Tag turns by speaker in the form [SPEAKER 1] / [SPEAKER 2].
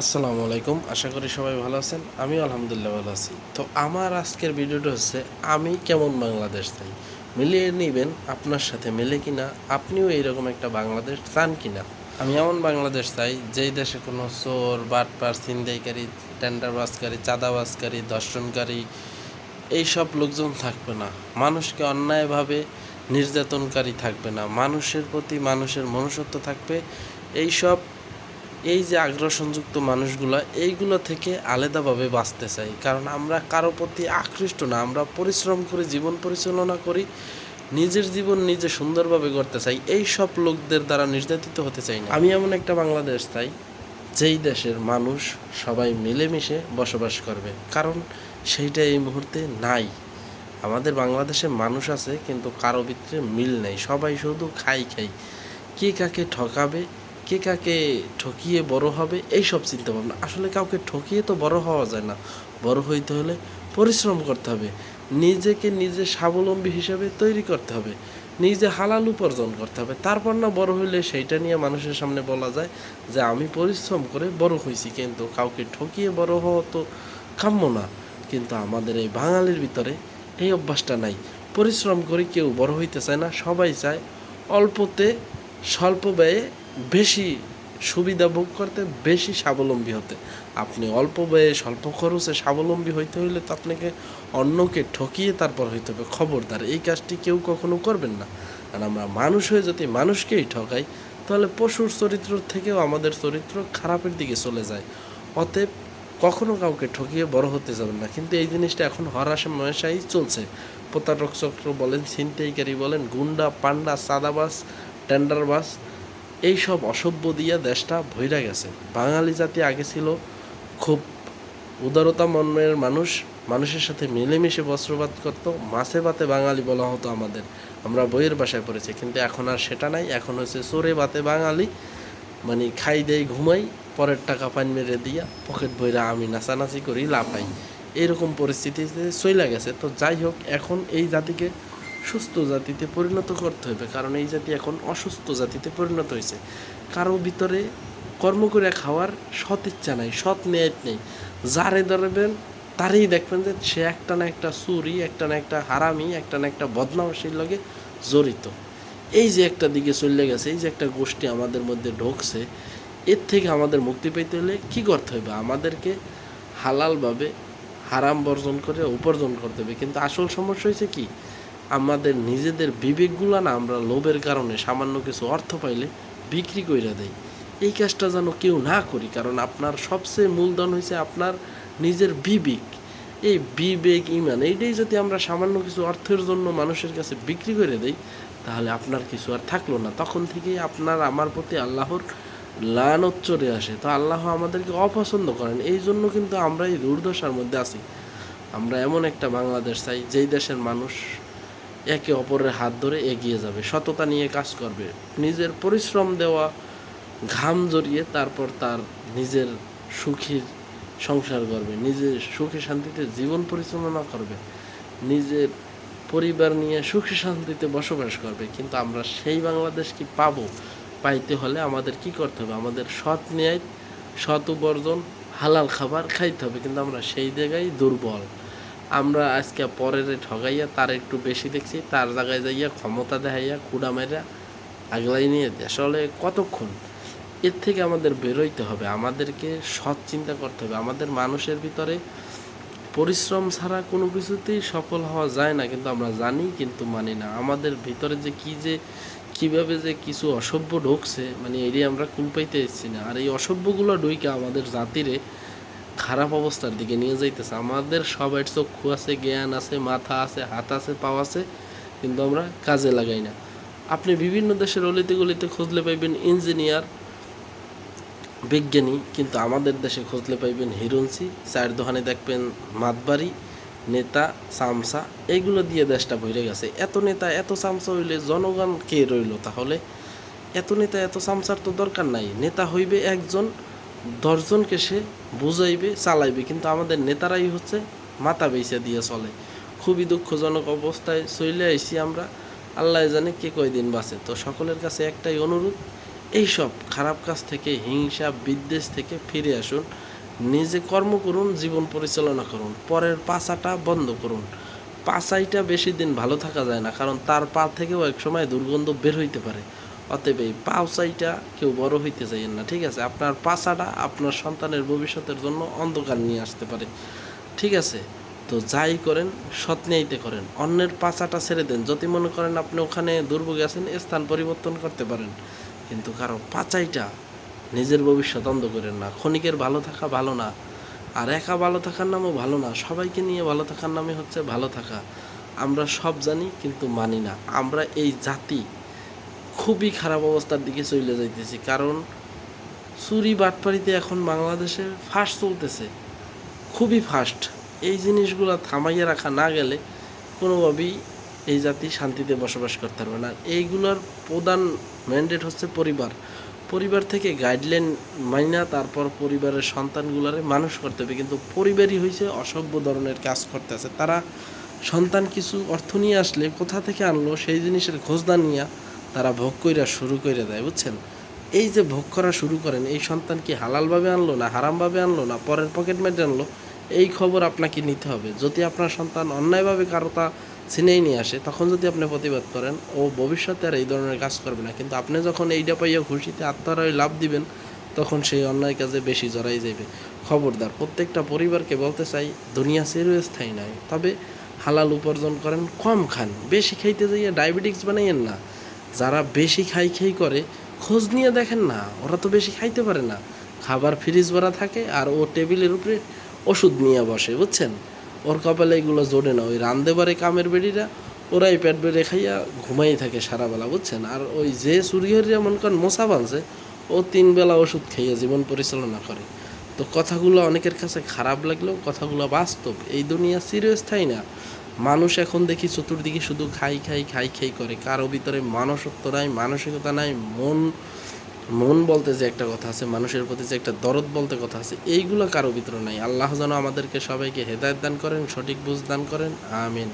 [SPEAKER 1] আসসালামু আলাইকুম। আশা করি সবাই ভালো আছেন। আমি আলহামদুলিল্লাহ ভালো আছি। তো আমার আজকের ভিডিওটা হচ্ছে, আমি কেমন বাংলাদেশ চাই? মিলিয়ে নেবেন আপনার সাথে মেলে কিনা? আপনিও এইরকম একটা বাংলাদেশ চান কিনা? আমি এমন বাংলাদেশ চাই, যেই দেশে কোনো চোর, বাটপার, ছিনতাইকারী, টেন্ডারবাজকারী, চাঁদাবাজকারী, দর্শনকারী, এইসব লোকজন থাকবে না। মানুষকে অন্যায়ভাবে নির্যাতনকারী থাকবে না। মানুষের প্রতি মানুষের মনুষ্যত্ব থাকবে। এইসব এই যে আগ্রাসনযুক্ত মানুষগুলো, এইগুলো থেকে আলাদাভাবে বাঁচতে চাই। কারণ আমরা কারও প্রতি আকৃষ্ট না, আমরা পরিশ্রম করে জীবন পরিচালনা করি, নিজের জীবন নিজে সুন্দরভাবে করতে চাই এই সব লোকদের দ্বারা নির্যাতিত হতে চাই না। আমি এমন একটা বাংলাদেশ চাই, যেই দেশের মানুষ সবাই মিলেমিশে বসবাস করবে। কারণ সেইটা এই মুহূর্তে নাই। আমাদের বাংলাদেশে মানুষ আছে, কিন্তু কারও ভিতরে মিল নেই। সবাই শুধু খাই খাই। কে কাকে ঠকাবে কে কাকে ঠকিয়ে বড় হবে এই সব চিন্তা ভাবনা আসলে কাউকে ঠকিয়ে তো বড় হওয়া যায় না। বড় হইতে হলে পরিশ্রম করতে হবে। নিজেকে নিজে স্বাবলম্বী হিসেবে তৈরি করতে হবে। নিজে হালাল উপার্জন করতে হবে। তারপর না বড় হইলে সেইটা নিয়ে মানুষের সামনে বলা যায় যে, আমি পরিশ্রম করে বড় হয়েছি কিন্তু কাউকে ঠকিয়ে বড় হওয়া তো কাম্য না। কিন্তু আমাদের এই বাঙালির ভিতরে এই অভ্যাসটা নাই। পরিশ্রম করে কেউ বড় হইতে চায় না, সবাই চায় অল্পতে স্বল্প ব্যয়ে বেশি সুবিধা ভোগ করতে বেশি স্বাবলম্বী হতে। আপনি অল্প ব্যয়ে স্বল্প খরচে স্বাবলম্বী হইতে হইলে তো আপনাকে অন্যকে ঠকিয়ে তারপর হইতে হবে। খবরদার, এই কাজটি কেউ কখনো করবেন না। আর আমরা মানুষ হয়ে যদি মানুষকেই ঠকাই, তাহলে পশুর চরিত্র থেকেও আমাদের চরিত্র খারাপের দিকে চলে যায়। অতএব কখনো কাউকে ঠকিয়ে বড় হতে যাবেন না। কিন্তু এই জিনিসটা এখন হরাসে মহাশাই চলছে। প্রতারক চক্র বলেন, ছিনতাইকারী বলেন, গুন্ডা, পান্ডা সাদাবাস টেন্ডারবাস এইসব অসভ্য দিয়া দেশটা ভইরা গেছে। বাঙালি জাতি আগে ছিল খুব উদারতা মনের মানুষ, মানুষের সাথে মিলেমিশে বস্ত্রপাত করত, মাছে ভাতে বাঙালি বলা হতো আমাদের। আমরা বইয়ের বাসায় পড়েছি, কিন্তু এখন আর সেটা নাই। এখন হচ্ছে চোরে বাতে বাঙালি মানে খাই দেয় ঘুমাই, পরের টাকা পান মেরে দিয়া পকেট বইরা আমি নাচানাচি করি, লাফাই। এইরকম পরিস্থিতিতে চইলা গেছে। তো যাই হোক, এখন এই জাতিকে সুস্থ জাতিতে পরিণত করতে হবে কারণ এই জাতি এখন অসুস্থ জাতিতে পরিণত হয়েছে কারও ভিতরে কর্ম করে খাওয়ার সৎ ইচ্ছা নাই, সৎ ন্যায় নেই। যারে ধরবেন, তারই দেখবেন যে সে একটা না একটা চুরি, একটা না একটা হারামি, একটা না একটা বদমাশির লগে জড়িত। এই যে একটা দিকে চলে গেছে, এই যে একটা গোষ্ঠী আমাদের মধ্যে ঢুকছে, এর থেকে আমাদের মুক্তি পেতে হলে কী করতে হবে আমাদেরকে হালালভাবে হারাম বর্জন করে উপার্জন করতে হবে। কিন্তু আসল সমস্যা হয়েছে কি? আমাদের নিজেদের বিবেকগুলো না আমরা লোভের কারণে সামান্য কিছু অর্থ পাইলে বিক্রি কইরা দেয় এই কাজটা যেন কেউ না করি, কারণ আপনার সবচেয়ে মূলধন হয়েছে আপনার নিজের বিবেক। এই বিবেক, ইমান, এইটাই যদি আমরা সামান্য কিছু অর্থের জন্য মানুষের কাছে বিক্রি করে দেই, তাহলে আপনার কিছু আর থাকল না। তখন থেকেই আপনার আমার প্রতি আল্লাহর লানত চলে আসে। তো আল্লাহ আমাদেরকে অপছন্দ করেন। এই জন্য কিন্তু আমরা এই দুর্দশার মধ্যে আছি। আমরা এমন একটা বাংলাদেশ চাই, যেই দেশের মানুষ একে অপরের হাত ধরে এগিয়ে যাবে। সততা নিয়ে কাজ করবে। নিজের পরিশ্রম দেওয়া, ঘাম জড়িয়ে তারপর তার নিজের সুখীর সংসার করবে। নিজের সুখে শান্তিতে জীবন পরিচালনা করবে। নিজের পরিবার নিয়ে সুখে শান্তিতে বসবাস করবে। কিন্তু আমরা সেই বাংলাদেশ কি পাব? পাইতে হলে আমাদের কি করতে হবে? আমাদের সৎ ন্যায়, সৎ উপার্জন, হালাল খাবার খাইতে হবে। কিন্তু আমরা সেই জায়গায় দুর্বল। আমরা আজকে পরের ঠগাইয়া তার একটু বেশি দেখছি, তার জায়গায় যাইয়া ক্ষমতা দেখাইয়া কুড়া মেরা আগলাই নিয়ে আসলে কতক্ষণ? এর থেকে আমাদের বেরোইতে হবে, আমাদেরকে সৎ চিন্তা করতে হবে। আমাদের মানুষের ভিতরে পরিশ্রম ছাড়া কোনো কিছুতেই সফল হওয়া যায় না, কিন্তু আমরা জানি, কিন্তু মানি না। আমাদের ভিতরে যে কি যে, কীভাবে যে কিছু অসভ্য ঢুকছে মানে এরই আমরা কুল পাইতে এসেছি না। আর এই অসভ্যগুলো ঢুইকে আমাদের জাতিরে খারাপ অবস্থার দিকে নিয়ে যাইতেছে। আমাদের সবার চক্ষু আছে, জ্ঞান আছে, মাথা আছে, হাত আছে, পাও আছে, কিন্তু আমরা কাজে লাগাই না। আপনি বিভিন্ন দেশের অলিতে গলিতে খুঁজলে পাইবেন ইঞ্জিনিয়ার, বিজ্ঞানী, কিন্তু আমাদের দেশে খুঁজলে পাইবেন হিরুনসি চায়ের দোকানে দেখবেন মাতবাড়ি, নেতা, চামচা এইগুলো দিয়ে দেশটা ভরে গেছে। এত নেতা, এত চামচা হইলে জনগণ কে রইল? তাহলে এত নেতা, এত চামচার তো দরকার নাই। নেতা হইবে একজন দশজনকে সে বুঝাইবে, চালাইবে। কিন্তু আমাদের নেতারাই হচ্ছে মাথা বেঁচে দিয়ে চলে। খুবই দুঃখজনক অবস্থায় চলে আইছি আমরা। আল্লাহ জানে কে কয়দিন বাঁচে। তো সকলের কাছে একটাই অনুরোধ এইসব খারাপ কাজ থেকে, হিংসা, বিদ্বেষ থেকে ফিরে আসুন। নিজে কর্ম করুন, জীবন পরিচালনা করুন। পরের পাশাটা বন্ধ করুন। পাশাইটা বেশি দিন ভালো থাকা যায় না, কারণ তার পা থেকেও এক সময় দুর্গন্ধ বের হইতে পারে। অতএব এই পাউসাইটা কেউ বড় হইতে চাইেন না, ঠিক আছে? আপনার পাশাটা আপনার সন্তানের ভবিষ্যতের জন্য অন্ধকার নিয়ে আসতে পারে, ঠিক আছে? তো যাই করেন সৎনেইতে করেন। অন্যের পাশাটা ছেড়ে দেন। যদি মনে করেন আপনি ওখানে দুর্ভোগে আছেন, স্থান পরিবর্তন করতে পারেন। কিন্তু কারও পাচাইটা নিজের ভবিষ্যৎ অন্ধ করেন না। ক্ষণিকের ভালো থাকা ভালো না। আর একা ভালো থাকার নামও ভালো না। সবাইকে নিয়ে ভালো থাকার নামে হচ্ছে ভালো থাকা। আমরা সব জানি কিন্তু মানি না। আমরা এই জাতি খুবই খারাপ অবস্থার দিকে চলে যাইতেছি। কারণ চুরি বাটপাড়িতে এখন বাংলাদেশে ফাস্ট চলতেছে। খুবই ফাস্ট এই জিনিসগুলো থামাইয়া রাখা না গেলে কোনোভাবেই এই জাতি শান্তিতে বসবাস করতে পারবে না। এইগুলোর প্রধান ম্যান্ডেট হচ্ছে পরিবার। পরিবার থেকে গাইডলাইন মাইনা তারপর পরিবারের সন্তানগুলারে মানুষ করতে হবে। কিন্তু পরিবারই হয়েছে অসভ্য ধরনের কাজ করতে আছে তারা সন্তান কিছু অর্থ নিয়ে আসলে কোথা থেকে আনলো সেই জিনিসের খোঁজদা নিয়ে তারা ভোগ কইরা শুরু করে দেয়, বুঝছেন? এই যে ভোগ করা শুরু করেন, এই সন্তান কি হালালভাবে আনলো না হারামভাবে আনলো না পরের পকেট মেটে আনলো? এই খবর আপনাকে নিতে হবে। যদি আপনার সন্তান অন্যায়ভাবে কারও তা ছিনেই নিয়ে আসে, তখন যদি আপনি প্রতিবাদ করেন, ও ভবিষ্যতে আর এই ধরনের কাজ করবে না। কিন্তু আপনি যখন এইটা পাইয়া খুশিতে আত্মারাই লাভ দিবেন, তখন সেই অন্যায় কাজে বেশি জড়াই যাবে খবরদার, প্রত্যেকটা পরিবারকে বলতে চাই, দুনিয়া চিরস্থায়ী নয় তবে হালাল উপার্জন করেন, কম খান। বেশি খাইতে যাইয়া ডায়াবেটিক্স বানাইয়েন না। যারা বেশি খাই খাই করে, খোঁজ নিয়ে দেখেন না, ওরা তো বেশি খাইতে পারে না। খাবার ফ্রিজ ভরা থাকে আর ও টেবিলের উপরে ওষুধ নিয়ে বসে, বুঝছেন? ওর কপালে এগুলো জোরে না। ওই রান্দে পারে কামের বেড়িরা, ওরাই পেট বেড়ে খাইয়া ঘুমাই থাকে সারাবেলা, বুঝছেন? আর ওই যে সূর্যহরিয়া মন করেন মশা বাঁধছে ও তিন বেলা ওষুধ খাইয়া জীবন পরিচালনা করে। তো কথাগুলো অনেকের কাছে খারাপ লাগলেও কথাগুলো বাস্তব। এই দুনিয়া চিরস্থায়ী না। মানুষ এখন দেখি চতুর্দিকে শুধু খাই খাই খাই খাই করে। কারও ভিতরে মানসত্ব নাই, মানসিকতা নাই, মন মন বলতে যে একটা কথা আছে, মানুষের প্রতি যে একটা দরদ বলতে কথা আছে, এইগুলো কারও ভিতরে নাই। আল্লাহ যেন আমাদেরকে সবাইকে হেদায়ত দান করেন, সঠিক বুঝ দান করেন, আমিন।